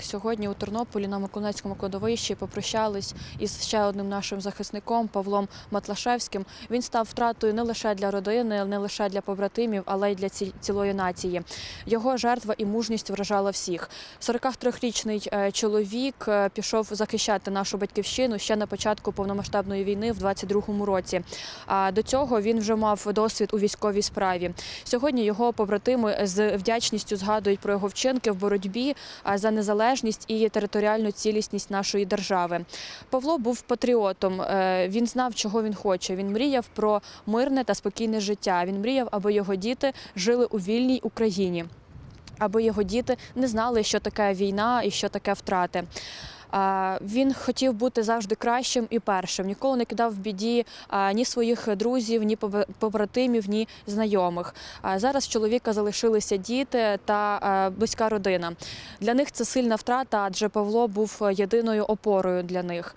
Сьогодні у Тернополі на Миколаївському кладовищі попрощались із ще одним нашим захисником Павлом Матлашевським. Він став втратою не лише для родини, не лише для побратимів, але й для цілої нації. Його жертва і мужність вражала всіх. 43-річний е, чоловік е, пішов захищати нашу батьківщину ще на початку повномасштабної війни в 22-му році. А до цього він вже мав досвід у військовій справі. Сьогодні його побратими з вдячністю згадують про його вчинки в боротьбі за незалежність і територіальну цілісність нашої держави. Павло був патріотом. е, Він знав, чого він хоче. Він мріяв про мирне та спокійне життя. Він мріяв, аби його діти жили у вільній Україні, аби його діти не знали, що таке війна і що таке втрати. Він хотів бути завжди кращим і першим. Ніколи не кидав в біді ні своїх друзів, ні побратимів, ні знайомих. Зараз чоловіка залишилися діти та близька родина. Для них це сильна втрата, адже Павло був єдиною опорою для них.